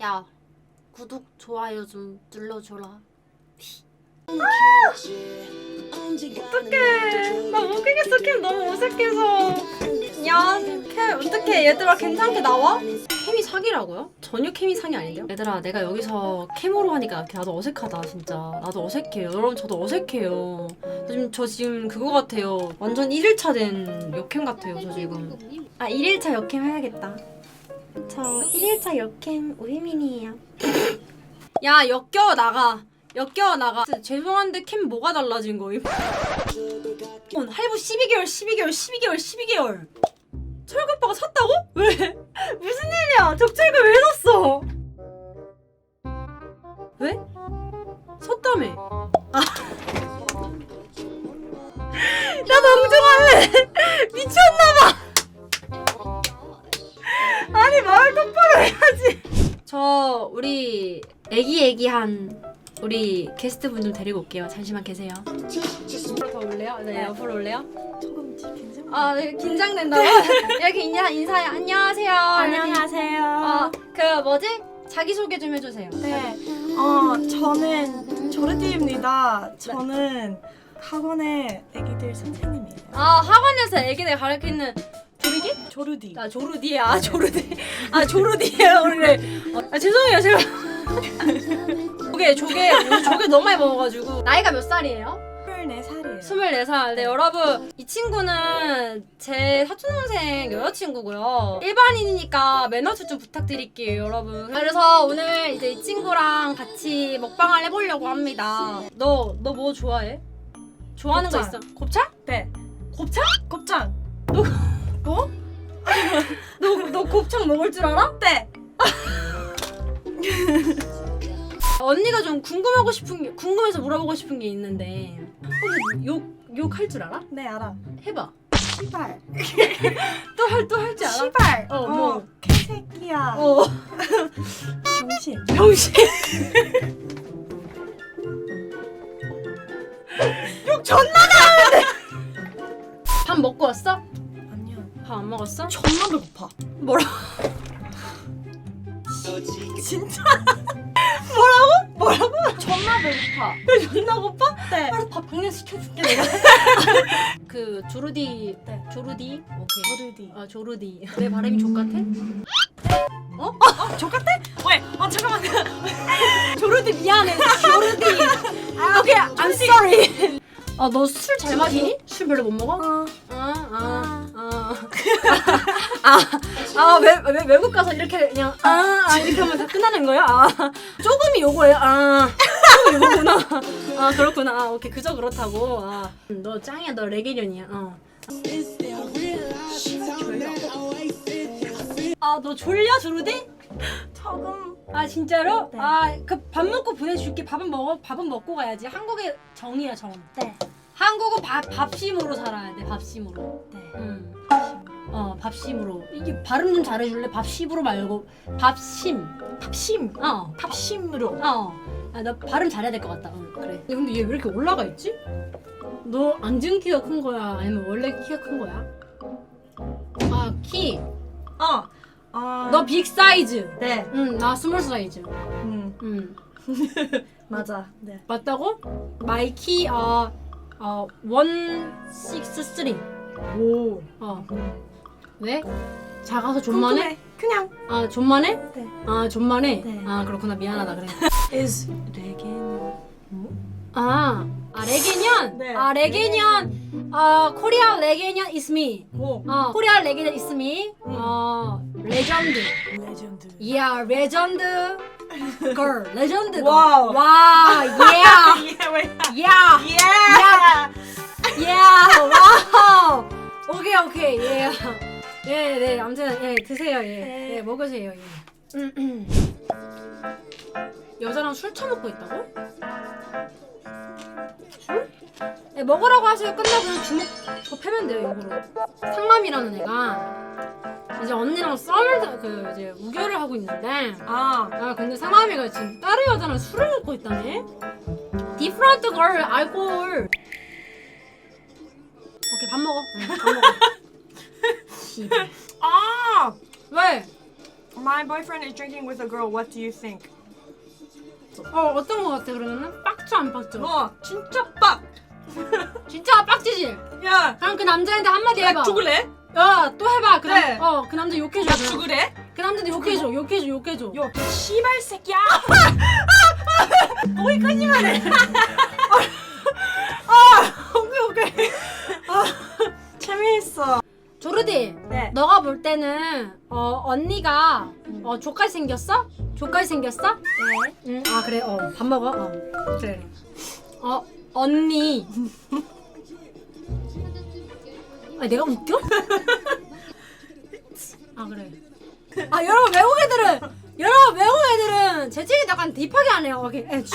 야 구독 좋아요 좀 눌러줘라. 어떡해. 나못 끼겠어. 캠 너무 어색해서. 야캠 어떡해. 얘들아 괜찮게 나와? 캠이 사기라고요? 전혀 캠이 상이 아닌데요? 얘들아 내가 여기서 캠으로 하니까 나도 어색하다 진짜. 나도 어색해요. 여러분 저도 어색해요. 저 지금, 저 지금 그거 같아요. 완전 1일차 된 역캠 같아요 저 지금. 아 1일차 역캠 해야겠다 저 1일차 역캠 우혜민이에요 야 역겨워 나가 역겨워 나가 죄송한데 캠 뭐가 달라진 거임? 어, 할부 12개월 12개월 12개월 12개월 철구 오빠가 샀다고? 왜? 무슨 일이야 적철구 저 우리 애기애기한 우리 게스트분 좀 데리고 올게요 잠시만 계세요 앞으로 더 올래요? 네, 앞으로 올래요? 조금 긴장. 아, 네, 긴장된다고? 이렇게 인사, 인사해. 안녕하세요. 안녕하세요. 어, 그 뭐지? 자기소개 좀 해주세요. 네. 어, 저는 조르디입니다. 저는 학원의 애기들 선생님이에요. 아, 학원에서 애기들 가르치는 조르기? 조르디. 아, 조르디야. 아, 조르디. 아, 조르디예요, 원래. 어, 아, 죄송해요, 제가. 조개, 조개, 요즘 조개 너무 많이 먹어가지고. 나이가 몇 살이에요? 24살이에요. 24살. 네, 여러분. 이 친구는 제 사촌동생 여자친구고요. 일반인이니까 매너즈 좀 부탁드릴게요, 여러분. 그래서 오늘 이제 이 친구랑 같이 먹방을 해보려고 합니다. 너, 너 뭐 좋아해? 좋아하는 거 곱창. 있어? 곱창? 네. 곱창? 곱창. 너, 뭐? 너, 너 곱창 먹을 줄 알아? 네. 언니가 좀 궁금하고 싶은 게, 궁금해서 물어보고 싶은 게 있는데. 혹시 욕, 욕할 줄 알아? 네, 알아. 해봐. 시발. 또 할, 또 할 줄 알아? 시발. 어, 뭐. 개새끼야. 어. 정신. 병신. 욕 존나. 밥 먹고 왔어? 밥 안 먹었어? 존나 배고파. 뭐라? 진짜? 뭐라고? 뭐라고? 존나 배고파. 왜 존나 고파? 네. 알았어 밥 당연 시켜줄게 내가. 그 조르디. 네. 조르디. 오케이. 조르디. 아 조르디. 내 발음이 족 같아? 어? 어, 저 같아? 왜? 어, 잠깐만. 조르디 미안해. 조르디. 오케이. I'm sorry. 아 너 술 잘 마시니? 술 별로 못 먹어? 어. 아, 아, 아. 아, 아, 외, 외, 외국 가서 이렇게 그냥, 아, 아, 이렇게 하면 다 끝나는 거야? 아, 조금이 요거예요? 아, 조금 요거구나. 아, 그렇구나. 아, 오케이. 그저 그렇다고. 아, 너 짱이야. 너 레게련이야. 어. 아, 너 졸려, 조르디? 조금. 아, 진짜로? 네. 아, 그 밥 먹고 보내줄게. 밥은 먹어, 밥은 먹고 가야지. 한국의 정이야, 정. 네. 한국은 밥, 밥심으로 살아야 돼, 밥심으로. 네. 응. 어, 밥심으로. 이게 발음 좀 잘해줄래? 밥심으로 말고 밥심. 팝심. 어, 팝심으로. 어. 아, 나 발음 잘해야 될 것 같다. 응, 그래. 야, 근데 얘 왜 이렇게 올라가 있지? 너 앉은 키가 큰 거야? 아니면 원래 키가 큰 거야? 아, 키. 어. 어. 너 빅 사이즈. 네. 응, 나 스몰 사이즈. 음. 응. 맞아. 네. 맞다고? 마이 키, 어, 어, 163. 오. 어. 왜? 작아서 존만해? 그냥. 아, 존만해? 네. 아, 존만해? 네. 아, 그렇구나. 미안하다, 그래. is 레게는 아, 아 레게년? 네. 아, 레게년. 아, 코리아 레게년 is me. 오 어, 코리아 레게년 is me. 어, 레전드. 레전드 이야, 레전드. 걸, 레전드. 와우. 와, 예. 예 왜? 야. 예. 야, 와우. 오케이, 오케이. 예. 예, 네. 아무튼 예, 드세요. 예. 네. 예, 먹으세요. 예. 음, 음. 여자랑 술 처먹고 있다고? 술? 예, 먹으라고 하세요. 끝나고 그냥 주먹 저 패면 돼요, 입으로. 상맘이라는 애가 이제 언니랑 썸을 타- 그 이제 우결을 하고 있는데 아아 근데 상암이가 지금 다른 여자랑 술을 먹고 있다네? 디프런트 걸 알코올 오케이 밥 먹어 응, 밥 먹어 씨발 아! 왜? My boyfriend is drinking with a girl. What do you think? 어 어떤 거 같아 그러면은 빡쳐 안 빡쳐? 와 진짜 빡. 진짜 빡치지? 야, 그럼 그 남자한테 한마디 해봐. 나 죽을래? 야또 해봐. 그럼 네. 어그 남자 욕해줘. 나 그럼. 죽을래? 그 남자한테 욕해줘. 욕해줘. 욕해줘. 야, 그 씨발 새끼야. 거기까지만 해. 너가 볼 때는 어 언니가 어 족같이 생겼어? 족같이 생겼어? 네. 응. 아 그래. 어 밥 먹어. 어 그래. 어 언니. 아 내가 웃겨? 아 그래. 아 여러분 외국 애들은 여러분 외국 애들은 재채기 약간 딥하게 안 해요. 오케이. 에치.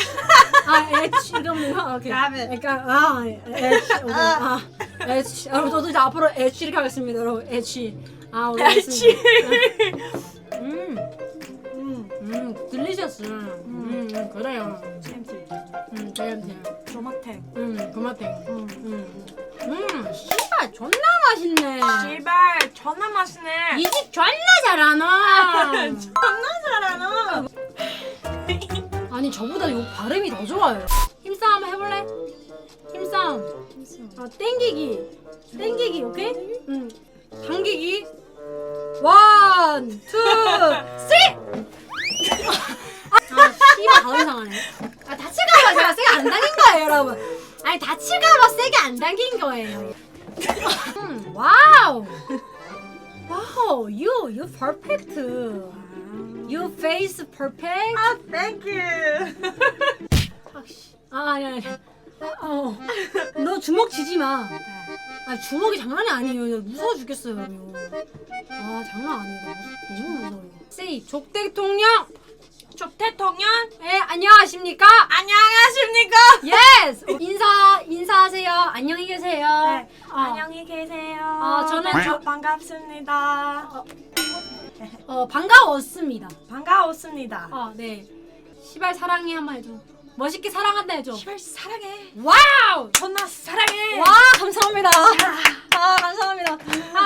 아 에치 이러면 오케이. 그러니까 아 에치. 오케이. 아 에치. 여러분 저도 이제 앞으로 에치 이렇게 하겠습니다. 여러분 에치. 아 우리 에치. 음. 음, 음, 딜리셔스. 음, 음, 그래요. 샘티. 음, JMT. 조마탱. 음, 고마탱. 음. 음, 음, 씨발 존나 맛있네. 제발 전화 마시네. 이 집 존나 잘하나. 존나 잘하나. 아니 저보다 요 발음이 더 좋아요. 힘싸움 해볼래? 힘싸움. 아 땡기기. 땡기기, 오케이? 응. 당기기. 원, 투, 쓰리. 아, 씨발 더 이상하네. 아 다칠까봐 제가 세게 안 당긴 거예요, 여러분. 아니 다칠까봐 세게 안 당긴 거예요. 음, 와우. 와우, you, you perfect. You face perfect. 아, thank you. 아씨. 아 아니 아니. 아, 어. 너 주먹 쥐지 마. 아 주먹이 장난이 아니에요. 무서워 죽겠어요. 아 장난 아니에요. 너무 무서워요. 세이 족 대통령. 족 대통령 예 안녕하십니까? 안녕하십니까? 예스. 인사 인사하세요. 안녕히 계세요. 네. 어, 안녕히 계세요. 아, 저는 저- 반갑습니다. 어 반가웠습니다. 반가웠습니다. 아 네. 시발 사랑해 한 번 해줘. 멋있게 사랑한다 해줘. 시발 사랑해. 와우. 존나 사랑해. 와 감사합니다. 아 감사합니다. 아